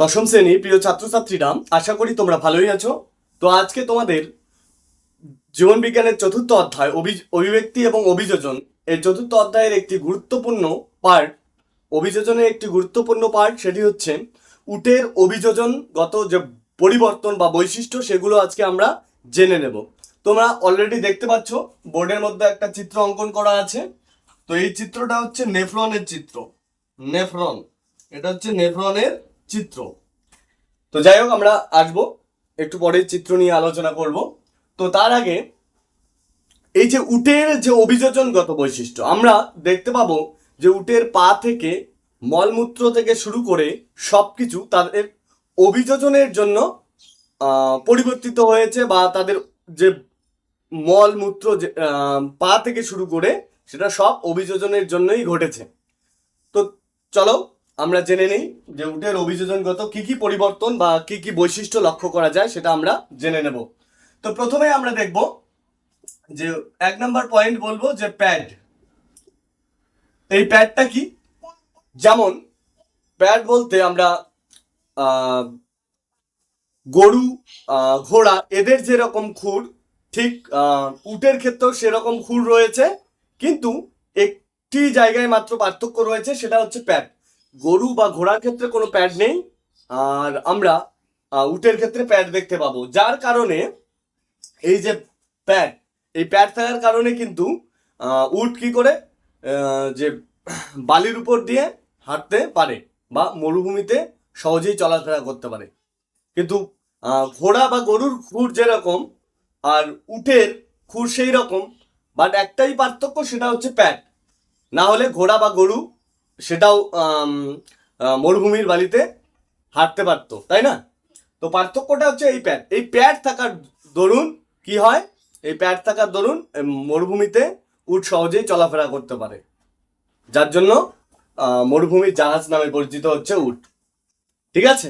দশম শ্রেণির প্রিয় ছাত্রছাত্রীরা আশা করি তোমরা ভালোই আছো। তো আজকে তোমাদের জীবন বিজ্ঞানের চতুর্থ অধ্যায়, অভি- অভিব্যক্তি এবং অভিযোজন এর চতুর্থ অধ্যায়ের একটি গুরুত্বপূর্ণ পার্ট অভিযোজনের একটি গুরুত্বপূর্ণ পার্ট সেটি হচ্ছে উটের অভিযোজনগত যে পরিবর্তন বা বৈশিষ্ট্য সেগুলো আজকে আমরা জেনে নেব। তোমরা অলরেডি দেখতে পাচ্ছ বোর্ডের মধ্যে একটা চিত্র অঙ্কন করা আছে। তো এই চিত্রটা হচ্ছে নেফ্রনের চিত্র। নেফ্রন, এটা হচ্ছে নেফ্রনের চিত্র। তো যাই হোক, আমরা আসব। একটু পরে চিত্র নিয়ে আলোচনা করব। তো তার আগে, এই যে উটের যে অভিযোজনগত বৈশিষ্ট্য, আমরা দেখতে পাবো যে উটের পা থেকে মলমূত্র থেকে শুরু করে সব কিছু তাদের অভিযোজনের জন্য পরিবর্তিত হয়েছে বা তাদের যে মলমূত্র যে পা থেকে শুরু করে সেটা সব অভিযোজনের জন্যই ঘটেছে। তো চলো আমরা জেনে নেই যে উটের অভিযোজনগত কি কি পরিবর্তন বা কি কি বৈশিষ্ট্য লক্ষ্য করা যায়, সেটা আমরা জেনে নেব। তো প্রথমে আমরা দেখব যে এক নাম্বার পয়েন্ট বলব যে প্যাড। এই প্যাডটা কি? যেমন, প্যাড বলতে আমরা গরু ঘোড়া, এদের যেরকম খুর, ঠিক উটের ক্ষেত্রেও সেরকম খুর রয়েছে, কিন্তু একটি জায়গায় মাত্র পার্থক্য রয়েছে, সেটা হচ্ছে প্যাড। গরু বা ঘোড়ার ক্ষেত্রে কোনো প্যাড নেই, আর আমরা উটের ক্ষেত্রে প্যাড দেখতে পাবো। যার কারণে এই যে প্যাড এই প্যাড থাকার কারণে কিন্তু উট কি করে যে বালির উপর দিয়ে হাঁটতে পারে বা মরুভূমিতে সহজেই চলাফেরা করতে পারে। কিন্তু ঘোড়া বা গরুর খুর যেরকম, আর উটের খুর সেই রকম বাট একটাই পার্থক্য সেটা হচ্ছে প্যাড না হলে ঘোড়া বা গরু সেটাও মরুভূমির বালিতে হাঁটতে পারতো, তাই না? তো পার্থক্যটা হচ্ছে এই প্যাড এই প্যাড থাকার দরুন কি হয়? এই প্যাড থাকার দরুন মরুভূমিতে উট সহজেই চলাফেরা করতে পারে। যার জন্য মরুভূমির জাহাজ নামে পরিচিত হচ্ছে উট। ঠিক আছে?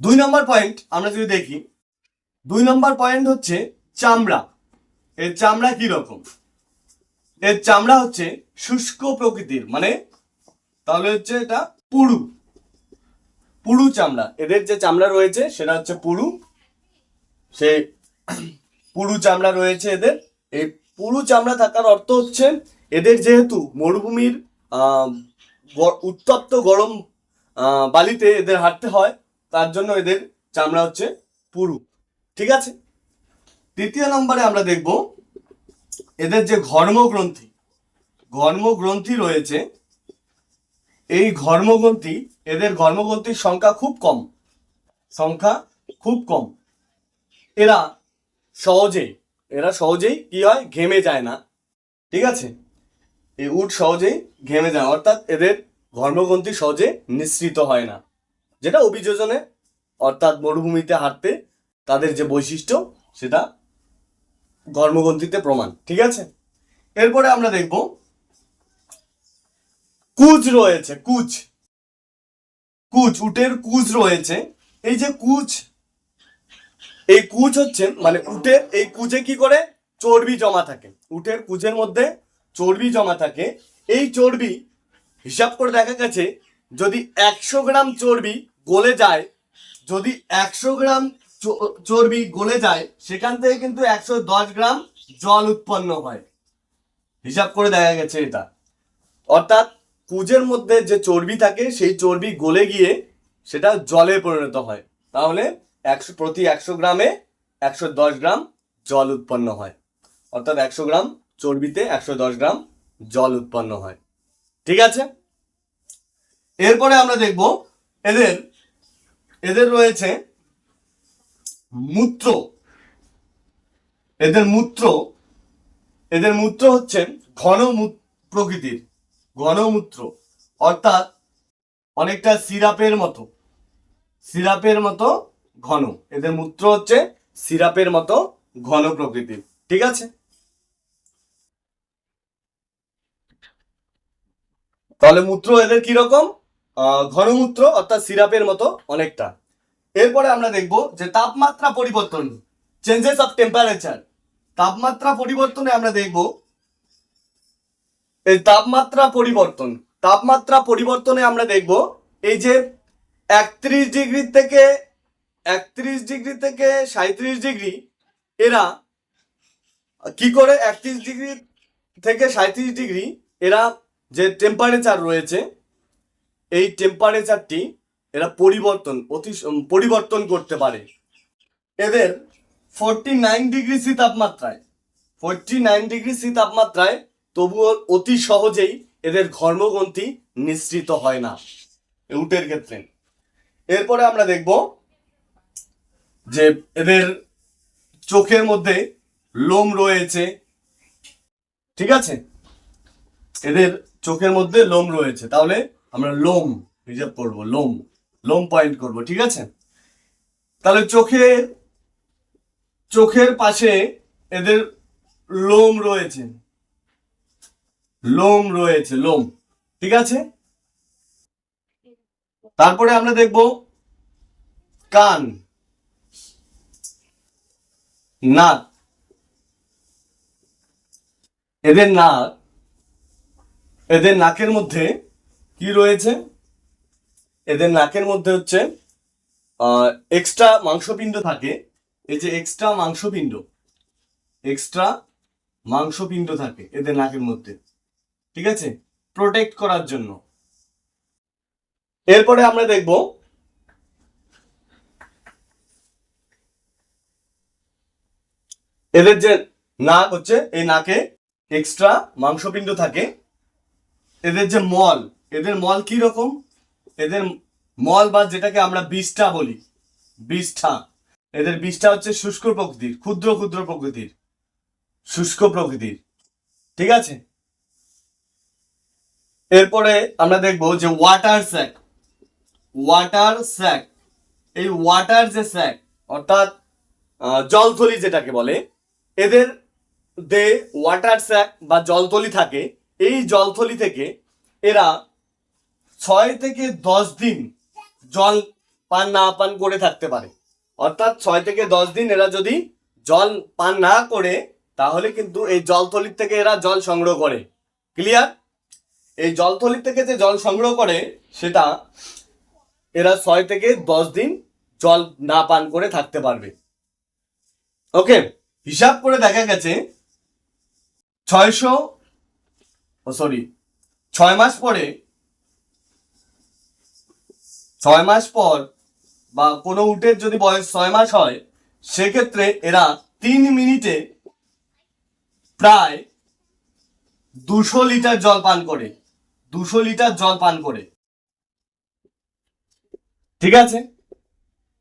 দুই নম্বর পয়েন্ট আমরা যদি দেখি, দুই নম্বর পয়েন্ট হচ্ছে চামড়া। এর চামড়া কি রকম? এর চামড়া হচ্ছে শুষ্ক প্রকৃতির মানে তাহলে হচ্ছে এটা পুরু পুরু চামড়া। এদের যে চামড়া রয়েছে, সেটা হচ্ছে পুরু। সে পুরু চামড়া রয়েছে এদের। এই পুরু চামড়া থাকার অর্থ হচ্ছে, এদের যেহেতু মরুভূমির উত্তপ্ত গরম বালিতে এদের হাঁটতে হয়, তার জন্য এদের চামড়া হচ্ছে পুরু। ঠিক আছে? তৃতীয় নম্বরে আমরা দেখব এদের যে ঘর্মগ্রন্থি ঘর্মগ্রন্থি রয়েছে, এই ঘর্মগ্রন্থি, এদের ঘর্মগ্রন্থির সংখ্যা খুব কম। সংখ্যা খুব কম। এরা সহজেই এরা সহজেই কি হয়? ঘেমে যায় না। ঠিক আছে? এই উট সহজেই ঘেমে যায় অর্থাৎ এদের ঘর্মগ্রন্থি সহজে নিঃসৃত হয় না। যেটা অভিযোজনে, অর্থাৎ মরুভূমিতে হাঁটতে তাদের যে বৈশিষ্ট্য, সেটা ধর্মগ্রন্থিতে প্রমাণ, ঠিক আছে? এরপরে আমরা দেখব কুচ রয়েছে কুচ কুচ উটের কুচ রয়েছে। এই যে কুচ এই কুচ হচ্ছে মানে উটের, এই কুচে কি করে? চর্বি জমা থাকে। উটের কুচের মধ্যে চর্বি জমা থাকে। এই চর্বি, হিসাব করে দেখা গেছে, যদি একশো গ্রাম চর্বি গলে যায়, যদি একশো গ্রাম চর্বি গলে যায়, সেখান থেকে কিন্তু একশো দশ গ্রাম জল উৎপন্ন হয়। হিসাব করে দেখা গেছে এটা। অর্থাৎ কুজের মধ্যে যে চর্বি থাকে, সেই চর্বি গলে গিয়ে সেটা জলে পরিণত হয়। তাহলে একশো, প্রতি একশো গ্রামে একশো দশ গ্রাম জল উৎপন্ন হয়। অর্থাৎ একশো গ্রাম চর্বিতে একশো দশ গ্রাম জল উৎপন্ন হয়। ঠিক আছে? এরপরে আমরা দেখব এদের এদের রয়েছে মূত্র। এদের মূত্র এদের মূত্র হচ্ছে ঘন প্রকৃতির ঘনমূত্র। অর্থাৎ অনেকটা সিরাপের মতো সিরাপের মতো ঘন। এদের মূত্র হচ্ছে সিরাপের মতো ঘন প্রকৃতির। ঠিক আছে? তাহলে মূত্র এদের কীরকম? ঘনমূত্র অর্থাৎ সিরাপের মতো অনেকটা। এরপরে আমরা দেখব যে তাপমাত্রা পরিবর্তন চেঞ্জেস অফ টেম্পারেচার তাপমাত্রা পরিবর্তনে আমরা দেখব এই তাপমাত্রা পরিবর্তন, তাপমাত্রা পরিবর্তনে আমরা দেখব এই যে একত্রিশ ডিগ্রি থেকে একত্রিশ ডিগ্রি থেকে সাঁত্রিশ ডিগ্রি, এরা কি করে একত্রিশ ডিগ্রি থেকে সাঁত্রিশ ডিগ্রি, এরা যে টেম্পারেচার রয়েছে, এই টেম্পারেচারটি এরা পরিবর্তন, অতি পরিবর্তন করতে পারে। এদের ফোরটি নাইন ডিগ্রি সি তাপমাত্রায় ফোরটি নাইন ডিগ্রি সি তাপমাত্রায় তবুও অতি সহজেই এদের ঘর্মগ্রন্থি নিঃসৃত হয় না উটের ক্ষেত্রে। এরপরে আমরা দেখব যে এদের চোখের মধ্যে লোম রয়েছে। ঠিক আছে? এদের চোখের মধ্যে লোম রয়েছে। তাহলে আমরা লোম হিসাব করব, লোম। লোম পয়েন্ট করব, ঠিক আছে? তাহলে চোখে, চোখের পাশে এদের লোম রয়েছে। লোম রয়েছে লোম ঠিক আছে? তারপরে আমরা দেখব কান, নাক, এদের নাক, এদের নাকের মধ্যে কি রয়েছে? এদের নাকের মধ্যে হচ্ছে এক্সট্রা মাংসপিণ্ড থাকে। এই যে এক্সট্রা মাংসপিণ্ড এক্সট্রা মাংসপিণ্ড থাকে এদের নাকের মধ্যে। ঠিক আছে? প্রোটেক্ট করার জন্য। এরপরে আমরা দেখব, এদের যে নাক হচ্ছে, এই নাকে এক্সট্রা মাংসপিণ্ড থাকে। এদের যে মল, এদের মল কি রকম? এদের মল বা যেটাকে আমরা বিষ্ঠা বলি, বিষ্ঠা। এদের বিষ্ঠা হচ্ছে শুষ্ক প্রকৃতির, ক্ষুদ্র ক্ষুদ্র প্রকৃতির, শুষ্ক প্রকৃতির। ঠিক আছে? এরপরে আমরা দেখব যে ওয়াটার স্যাক ওয়াটার স্যাক এই ওয়াটার যে স্যাক অর্থাৎ জলথলি যেটাকে বলে, এদের দে ওয়াটার স্যাক বা জলথলি থাকে, এই জলথলি থেকে এরা ছয় থেকে দশ দিন জল পান না পান করে থাকতে পারে। অর্থাৎ ছয় থেকে দশ দিন এরা যদি জল পান না করে, তাহলে কিন্তু এই জলথলির থেকে এরা জল সংগ্রহ করে। ক্লিয়ার এই জলথলি থেকে যে জল সংগ্রহ করে, সেটা এরা ছয় থেকে দশ দিন জল না পান করে থাকতে পারবে। ওকে হিসাব করে দেখা গেছে, ছয়শো সরি ছয় মাস পরে ছয় মাস পর বা কোনো উটের যদি বয়স ছয় মাস হয়, সেক্ষেত্রে এরা তিন মিনিটে প্রায় দুশো লিটার জল পান করে। দুশো লিটার জল পান করে। ঠিক আছে?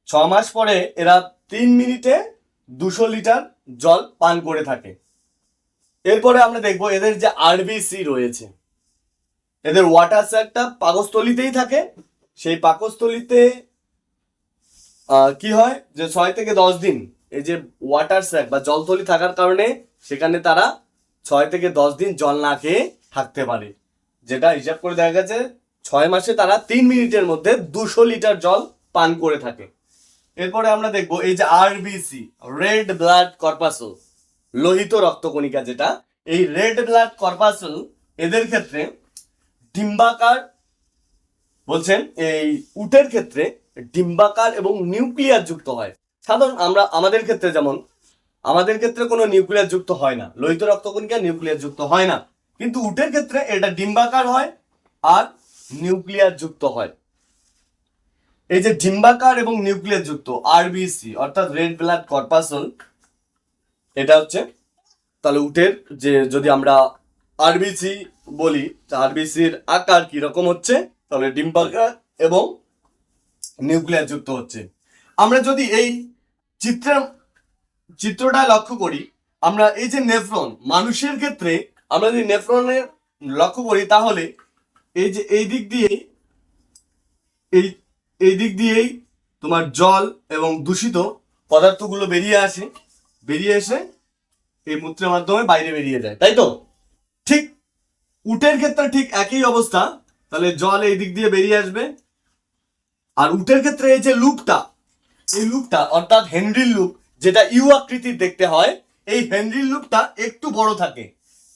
ছ মাস পরে এরা তিন মিনিটে দুশো লিটার জল পান করে থাকে। এরপরে আমরা দেখব এদের যে আরবিসি রয়েছে। এদের ওয়াটার স্যাকটা পাকস্থলিতেই থাকে। সেই পাকস্থলিতে কি হয়? যে ছয় থেকে দশ দিন এই যে ওয়াটার স্যাক বা জলথলি থাকার কারণে সেখানে তারা ছয় থেকে দশ দিন জল না খেয়ে থাকতে পারে। যেটা হিসাব করে দেখা গেছে, ছয় মাসে তারা তিন মিনিটের মধ্যে দুশো লিটার জল পান করে থাকে। এরপরে আমরা দেখব এই যে আরবিসি রেড ব্লাড কর্পাসল লোহিত রক্তকণিকা যেটা, এই রেড ব্লাড কর্পাসল এদের ক্ষেত্রে ডিম্বাকার বলছেন, এই উটের ক্ষেত্রে ডিম্বাকার এবং নিউক্লিয়ার যুক্ত হয়। সাধারণ আমরা আমাদের ক্ষেত্রে যেমন, আমাদের ক্ষেত্রে কোনো নিউক্লিয়ার যুক্ত হয় না। লোহিত রক্তকণিকা নিউক্লিয়ার যুক্ত হয় না। কিন্তু উটের ক্ষেত্রে এটা ডিম্বাকার হয় আর নিউক্লিয়ার যুক্ত হয়। এই যে ডিম্বাকার এবং নিউক্লিয়ার যুক্ত আরবিসি অর্থাৎ রেড ব্লাড কর্পাসল, এটা হচ্ছে তাহলে উটের যে যদি আমরা আরবিসি বলি আরবিসির আকার কি রকম হচ্ছে? তাহলে ডিম্বাকার এবং নিউক্লিয়ার যুক্ত হচ্ছে। আমরা যদি এই চিত্রের, চিত্রটা লক্ষ্য করি, আমরা এই যে নেফ্রন, মানুষের ক্ষেত্রে আমরা যদি নেফ্রনের লক্ষ্য করি, তাহলে এই যে এই দিক দিয়েই এই এই দিক দিয়েই তোমার জল এবং দূষিত পদার্থগুলো বেরিয়ে আসে, বেরিয়ে এসে এই মূত্রের মাধ্যমে বাইরে বেরিয়ে যায়, তাই তো? ঠিক উটের ক্ষেত্রে ঠিক একই অবস্থা তাহলে জল এই দিক দিয়ে বেরিয়ে আসবে। আর উটের ক্ষেত্রে এই যে লুপটা, এই লুপটা অর্থাৎ হেনরির লুপ, যেটা ইউ আকৃতির দেখতে হয়, এই হেনরির লুপটা একটু বড় থাকে।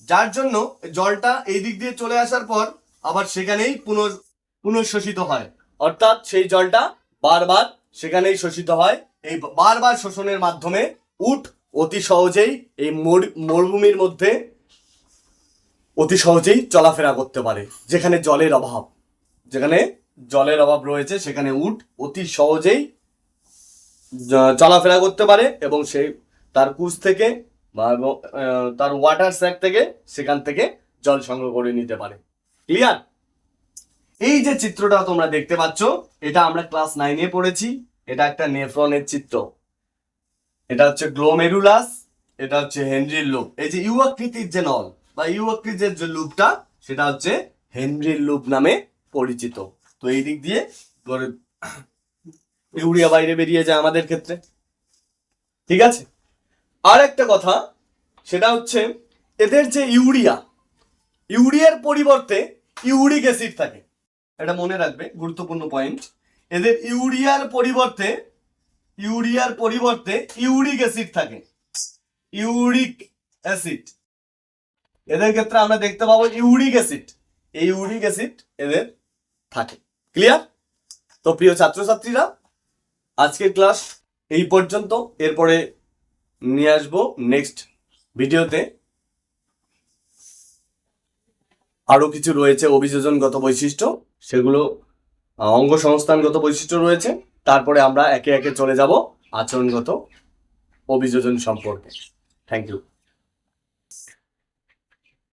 যার জন্য জলটা এই দিক দিয়ে চলে আসার পর আবার সেখানেই পুনঃ, পুনঃশোষিত হয়। অর্থাৎ সেই জলটা বারবার সেখানেই শোষিত হয়। এই বারবার শোষণের মাধ্যমে উট অতি সহজেই এই মরু- মরুভূমির মধ্যে অতি সহজেই চলাফেরা করতে পারে, যেখানে জলের অভাব। যেখানে জলের অভাব রয়েছে, সেখানে উট অতি সহজেই চলাফেরা করতে পারে এবং সেই তার কুচ থেকে বা তার ওয়াটার স্যাক থেকে সেখান থেকে জল সংগ্রহ করে নিতে পারে। ক্লিয়ার এই যে চিত্রটা তোমরা দেখতে পাচ্ছ, এটা আমরা ক্লাস নাইনে পড়েছি। এটা একটা নেফ্রনের চিত্র। এটা হচ্ছে গ্লোমেরুলাস এটা হচ্ছে হেনরির লুপ এই যে ইউ আকৃতির যে নল বা ইউ আকৃতির যে লুপটা, সেটা হচ্ছে হেনরির লুপ নামে পরিচিত। তো এই দিক দিয়ে ইউরিয়া বাইরে বেরিয়ে যায় আমাদের ক্ষেত্রে। ঠিক আছে? আর একটা কথা, সেটা হচ্ছে এদের যে ইউরিয়া, ইউরিয়ার পরিবর্তে ইউরিক অ্যাসিড থাকে। এটা মনে রাখবে, গুরুত্বপূর্ণ পয়েন্ট। এদের ইউরিয়ার পরিবর্তে ইউরিয়ার পরিবর্তে ইউরিক অ্যাসিড থাকে। Uric acid. এদের ক্ষেত্রে আমরা দেখতে পাবো ইউরিক অ্যাসিড, এই ইউরিক অ্যাসিড এদের থাকে। ক্লিয়ার তো প্রিয় ছাত্রছাত্রীরা, আজকের ক্লাস এই পর্যন্ত। এরপরে নিয়ে আসব নেক্সট ভিডিওতে। আরও কিছু রয়েছে অভিযোজনগত বৈশিষ্ট্য, সেগুলো অঙ্গ সংস্থানগত বৈশিষ্ট্য রয়েছে। তারপরে আমরা একে একে চলে যাব আচরণগত অভিযোজন সম্পর্কে। Thank you